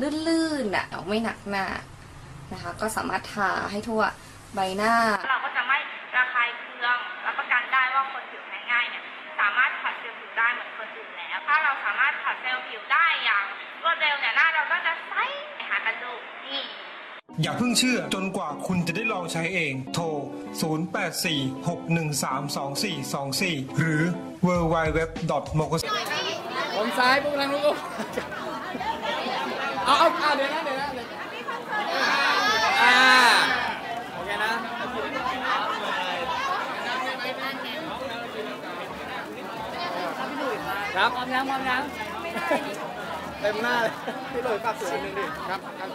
ลื่นๆอะไม่หนักหน้านะคะ ก็สามารถทาให้ทั่วใบหน้า เราก็จะไม่ระคายเคืองรับประกันได้ว่าคนผิวแพ้ง่ายเนี่ยสามารถผัดเซลล์ผิวได้เหมือนคนอื่นแล้ว ถ้าเราสามารถผัดเซลล์ผิวได้อย่างรวดเร็วเนี่ยหน้าเราก็จะใสหากันดูนี่อย่าเพิ่งเชื่อจนกว่าคุณจะได้ลองใช้เอง โทร 0846132424 หรือ www.mokos ผมซ้ายพวกทางนู้นก็ เอาเอาเอาเดี๋ยวนะเดี๋ยวนะเดี๋ยวอ่าโอเคนะครับพร้อมยังพร้อมยังเต็มหน้าเลยพี่หลุยฝากสื่อหนึ่งดิครับครับ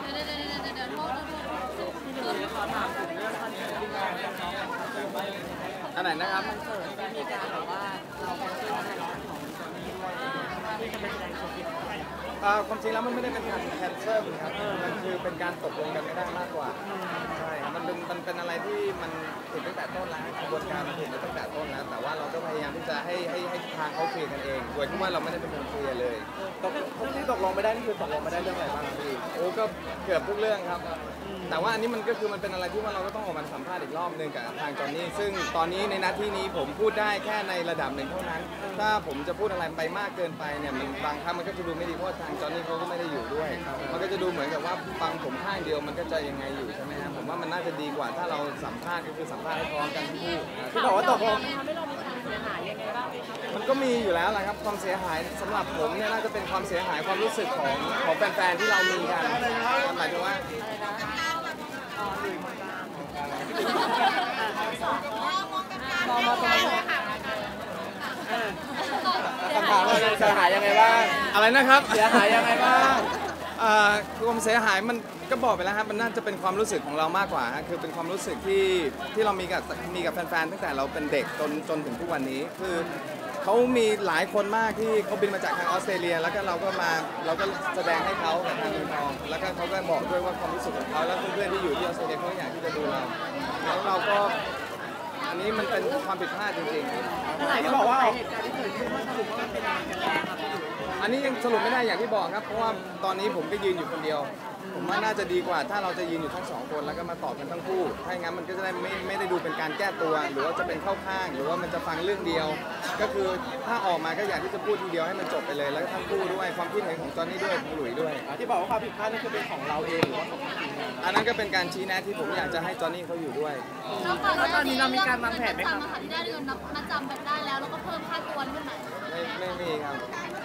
อันไหนนะครับอ่า ความจริงแล้วมันไม่ได้เป็นการแคนเซิลครับมันคือเป็นการตกลงกันไม่ได้มากกว่าใช่ มันเป็นมันเป็นอะไรที่มันผิดตั้งแต่ต้นแล้วกระบวนการมันผิดมาตั้งแต่ต้นแล้วแต่ว่าเราก็พยายามที่จะให้ให้ให้ทางเขาเคลียร์กันเองโดยที่ว่าเราไม่ได้เป็นคนเคลียร์เลยตกที่ตกลงไม่ได้นี่คือตกลงไม่ได้เรื่องอะไรบ้างครับพี่โอ้ก็เกือบทุกเรื่องครับ แต่ว่าอันนี้มันก็คือมันเป็นอะไรที่ว่าเราก็ต้องออกมาสัมภาษณ์อีกรอบหนึ่งกับทางจอนนี่ซึ่งตอนนี้ในหน้าที่นี้ผมพูดได้แค่ในระดับหนึ่งเท่านั้น ถ้าผมจะพูดอะไรไปมากเกินไปเนี่ยมันบางครั้งมันก็จะดูไม่ดีเพราะว่าทางจอนนี่เขาก็ไม่ได้อยู่ด้วยมันก็จะดูเหมือนกับว่าฟังผมข้างเดียวมันก็จะยังไงอยู่ใช่ไหมครับผมว่ามันน่าจะดีกว่าถ้าเราสัมภาษณ์ก็คือสัมภาษณ์ให้พร้อมกันทั้งคู่ที่บอกว่าตกลงมันก็มีอยู่แล้วแหละครับความเสียหายสำหรับผมเนี่ยน่าจะเป็นความเสียหายความรู้สึกของของแฟนๆที่เรามีกันหมายถึงว่าคำถามว่าเสียหายยังไงบ้าง อะไรนะครับ เสียหายยังไงบ้าง อ่าความเสียหายมันก็บอกไปแล้วครับมันน่าจะเป็นความรู้สึกของเรามากกว่าฮะคือเป็นความรู้สึกที่ที่เรามีกับมีกับแฟนๆตั้งแต่เราเป็นเด็กจนจนถึงทุกวันนี้ คือเขามีหลายคนมากที่เขาบินมาจากทางออสเตรเลีย แล้วก็เราก็มาเราก็แสดงให้เขากับทางเมืองทองแล้วก็เขาก็บอกด้วยว่าความรู้สึกของเขาแล้วเพื่อนๆที่อยู่ที่ออสเตรเลียเขาอยากที่จะดูเราแล้วเราก็อันนี้มันเป็นความผิดพลาดจริงๆไหนที่บอกว่า เหตุการณ์ที่เกิดขึ้นมันสรุปว่ามันเป็นอะไรกันแน่ครับ อันนี้ยังสรุปไม่ได้อย่างที่บอกครับ เพราะว่าตอนนี้ผมก็ยืนอยู่คนเดียว ผมว่าน่าจะดีกว่า ถ้าเราจะยืนอยู่ทั้งสองคนแล้วก็มาตอบกันทั้งคู่ ถ้าอย่างนั้นมันก็จะได้ไม่ไม่ได้ดูเป็นการแก้ตัว หรือว่าจะเป็นเข้าข้าง หรือว่ามันจะฟังเรื่องเดียว ก็คือถ้าออกมาก็อยากที่จะพูดทีเดียวให้มันจบไปเลย แล้วก็ทั้งคู่ด้วยความคิดเห็นของจอนนี่ด้วยของหลุยด้วยที่บอกว่าความผิดพลาดนี่คือเป็นของเราเองหรือว่าของอันนั้นก็เป็นการชี้แนะที่ผมอยากจะให้จอนนี่เขาอยู่ด้วย แล้วตอนนี้เรามีการวางแผนไหมครับ ที่ได้เงินมาจำไปได้แล้วแล้วก็เพิ่มค่าตัวขึ้นมาไม่ไม่มีครับ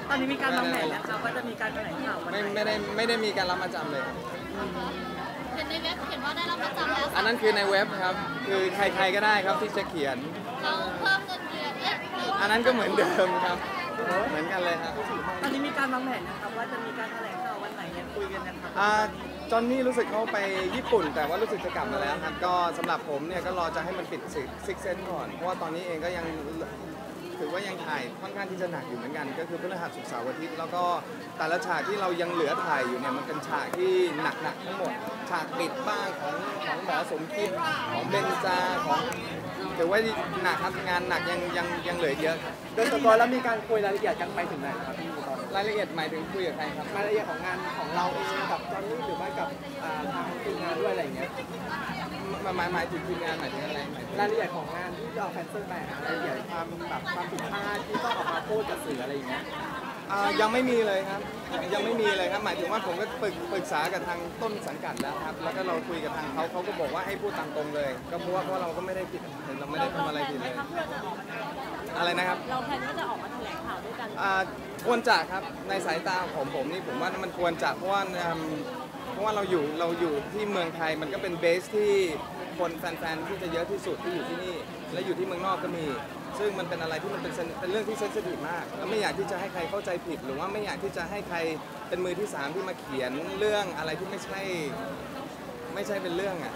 ตอนนี้มีการวางแผนแล้วครับว่าจะมีการแถลงข่าววันไหไม่นไม่ได้ไม่ได้มีการรับมาจำเลยเห็นในเว็บเขียนว่าได้รับมาจำแล้วอันนั้นคือในเว็บครับ คือใครๆก็ได้ครับที่จะเขียน เราเพิ่มเงินเดือนเอ๊ะเพิ่มอันนั้นก็เหมือนเดิมครับ เหมือนกันเลยครับตอนนี้มีการวางแผนนะครับว่าจะมีการแถลงข่าววันไหนเนี่ยคุยกันนะครับอ่าจอนนี่รู้สึกเขาไปญี่ปุ่น แต่ว่ารู้สึกจะกลับมาแล้วครับ ก็สำหรับผมเนี่ยก็รอจะให้มันปิดซิกเซนก่อน เพราะว่าตอนนี้เองก็ยัง ถือว่ายังถ่ายค่อนข้างที่จะหนักอยู่เหมือนกัน ก็คือพฤหัสศุกร์เสาร์อาทิตย์แล้วก็แต่ละฉากที่เรายังเหลือถ่ายอยู่เนี่ยมันเป็นฉากที่หนักๆทั้งหมด ฉากปิดบ้างของของหมอสมคิดของเบนจาของถือว่าหนักครับงานหนักยังยังยังเหลือเยอะครับ โดยส่วนตัวแล้วมีการคุยรายละเอียดกันไปถึงไหนครับพี่ รายละเอียดหมายถึงคุยกับใครครับรายละเอียดของงานของเราเองกับจอนนี่หรือว่ากับอ่าทางทีมงานด้วยอะไรอย่างเงี้ยหมายหมายหมายถึงทีมงานหมายถึงอะไรหมายถึงรายละเอียดของงานที่เราแคนเซิลไปอะรายละเอียดความแบบความผิดพลาดที่ต้องออกมาพูดกับสื่ออะไรอย่างเงี้ยอ่ายังไม่มีเลยครับ ยังไม่มีเลยครับหมายถึงว่าผมก็ปรึกปรึกษากับทางต้นสังกัดแล้วครับ แล้วก็เราคุยกับทางเขาเขาก็บอกว่าให้พูดตามตรงเลย ก็เพราะว่าเพราะเราก็ไม่ได้ผิดเราไม่ได้ทำอะไรผิดเลยอะไรนะครับเราแพลนว่าจะออกมาแถลงข่าวด้วยกันอ่าควรจะครับในสายตาของผมนี่ผมว่ามันควรจะเพราะว่าอืมเพราะว่าเราอยู่เราอยู่ที่เมืองไทยมันก็เป็นเบสที่คนแฟนๆที่จะเยอะที่สุดที่อยู่ที่นี่ และอยู่ที่เมืองนอกก็มี ซึ่งมันเป็นอะไรที่มันเป็นเป็นเรื่องที่เซนซิทีฟมากแล้วไม่อยากที่จะให้ใครเข้าใจผิด หรือว่าไม่อยากที่จะให้ใครเป็นมือที่สามที่มาเขียนเรื่องอะไรที่ไม่ใช่ ไม่ใช่เป็นเรื่องอะ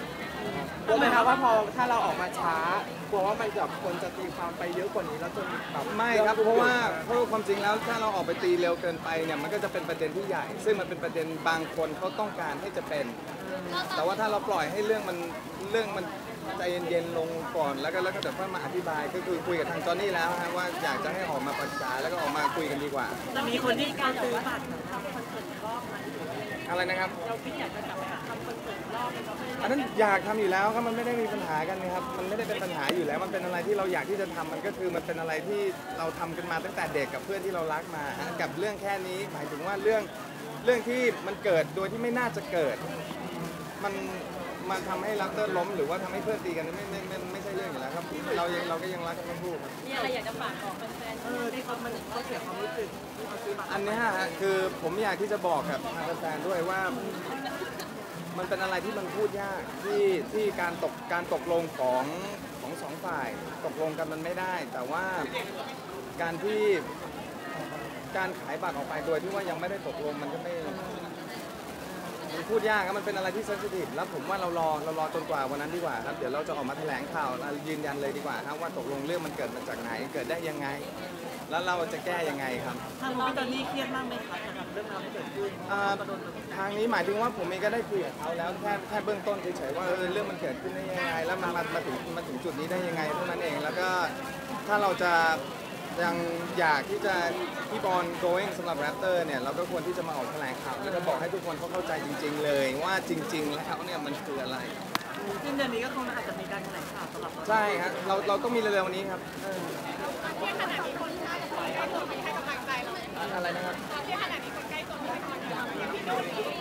กลัวไหมครับว่าพอถ้าเราออกมาช้ากลัวว่ามันจะคนจะตีความไปเยอะกว่านี้แล้วจนแบบไม่ครับเพราะว่าเพราะความจริงแล้วถ้าเราออกไปตีเร็วเกินไปเนี่ยมันก็จะเป็นประเด็นที่ใหญ่ ซึ่งมันเป็นประเด็นบางคนเขาต้องการให้จะเป็น แต่ว่าถ้าเราปล่อยให้เรื่องมันเรื่องมัน ใจเย็นๆลงก่อนแล้วก็แล้วก็เดี๋ยวค่อยมาอธิบายก็คือคุยกับทางจอห์นนี่แล้วฮะว่าอยากจะให้ออกมาปรึกษาแล้วก็ออกมาคุยกันดีกว่า จะมีคนที่การซื้อบัตรทำคอนเสิร์ตรอบไหมอะไรนะครับ เราคิดอยากจะกลับไปหาทำคอนเสิร์ตรอบไหมครับอันนั้นอยากทำอยู่แล้วครับมันไม่ได้มีปัญหากันนะครับมันไม่ได้เป็นปัญหาอยู่แล้ว มันเป็นอะไรที่เราอยากที่จะทำมันก็คือมันเป็นอะไรที่เราทำกันมาตั้งแต่เด็กกับเพื่อนที่เรารักมาฮะกับเรื่องแค่นี้หมายถึงว่าเรื่องเรื่องที่มันเกิดโดยที่ไม่น่าจะเกิด มัน มันทำให้รักเตอร์ล้มหรือว่าทำให้เพื่อนตีกันไม่ไม่ไม่ไม่ใช่เรื่องอยู่แล้วครับ เรายังเราก็ยังรักกันทั้งคู่ครับ มีอะไรอยากจะฝากบอกแฟนๆเออที่เขามันเขาเสียความรู้สึกที่เขาซื้อบัตรอันเนี้ยฮะคือผมอยากที่จะบอกกับทางแฟนๆด้วยว่า มันเป็นอะไรที่มันพูดยากที่ที่การตกการตกลงของของสองฝ่าย ตกลงกันมันไม่ได้ แต่ว่าการที่การขายบัตรออกไปโดยที่ว่ายังไม่ได้ตกลงมันก็ไม่มัน พูดยากครับมันเป็นอะไรที่เซนซิทีฟแล้วผมว่าเรารอเรารอจนกว่าวันนั้นดีกว่าครับเดี๋ยวเราจะออกมาแถลงข่าวแล้วยืนยันเลยดีกว่าครับว่าตกลงเรื่องมันเกิดมาจากไหนเกิดได้ยังไง แล้วเราจะแก้ยังไงครับ ทางพี่ตอนนี้เครียดมากไหมคะสำหรับเรื่องราวที่เกิดขึ้นอ่า ทางนี้หมายถึงว่าผมเองก็ได้คุยกับเขาแล้วแค่แค่เบื้องต้นเฉยๆว่าเออเรื่องมันเกิดขึ้นได้ยังไง แล้วมันมามาถึงมาถึงจุดนี้ได้ยังไงเท่านั้นเองแล้วก็ถ้าเราจะ ยังอยากที่จะที่บอล going สำหรับแรปเตอร์เนี่ยเราก็ควรที่จะมาออกแถลงข่าวแล้วก็บอกให้ทุกคนเขาเข้าใจจริง ๆ เลยว่าจริง ๆ แล้วเนี่ยมันคืออะไรซึ่งเดือนนี้ก็คงอาจจะมีการแถลงข่าวสำหรับใช่ครับเราเราต้องมีเร็วๆนี้ครับเอออะไรนะครับ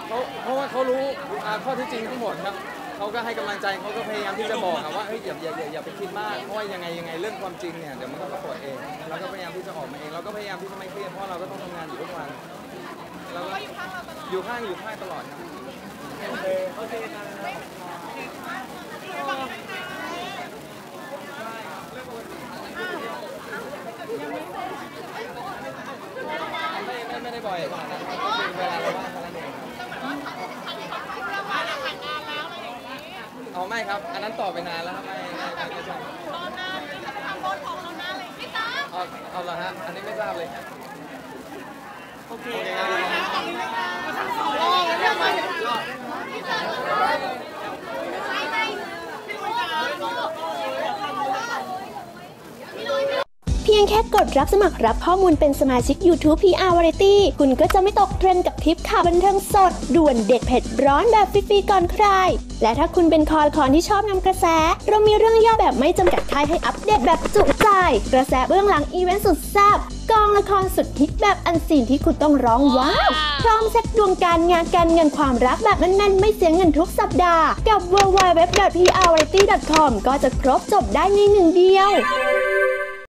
เขาเพราะว่าเขารู้อ่าข้อที่จริงทั้งหมดครับ เขาก็ให้กำลังใจเขาก็พยายามที่จะบอกครับว่าเฮ้ยอย่าอย่าอย่าอย่าไปคิดมากเพราะว่ายังไงยังไงเรื่องความจริงเนี่ยเดี๋ยวมันก็ปรากฏเองเราก็พยายามที่จะออกมาเองเราก็พยายามที่จะไม่เครียดเพราะเราก็ต้องทำงานอยู่ทุกวันเราก็อยู่ข้างอยู่ข้างตลอดครับไม่ไม่ไม่ได้บ่อยขนาดนั้นครับคือเวลาเราว่างเท่านั้นเองเอาไม่ ครับ อันนั้นต่อไปนานแล้วครับไม่ไม่ไม่ไม่ใช่เอาเอาละฮะ อันนี้ไม่ทราบเลยโอเคโอเคครับเพียงแค่กดรับสมัครรับข้อมูลเป็นสมาชิก YouTube PR Variety คุณก็จะไม่ตกเทรนด์กับทริปข่าวบันเทิงสด ด่วนเด็ดเผ็ดร้อนแบบฟรีๆก่อนใคร และถ้าคุณเป็นคอคอนที่ชอบนำกระแส เรามีเรื่องย่อแบบไม่จำกัดท้ายให้อัปเดตแบบจุใจ กระแสเบื้องหลังอีเวนต์สุดแซ่บกองละครสุดฮิตแบบอันซีนที่คุณต้องร้องว้าวพร้อมเซ็ตดวงการงานการเงินความรักแบบแน่นๆ ไม่เสียเงินทุกสัปดาห์ กับ w w w p r v a r i t y c o m ก็จะครบจบได้ในหนึ่งเดียว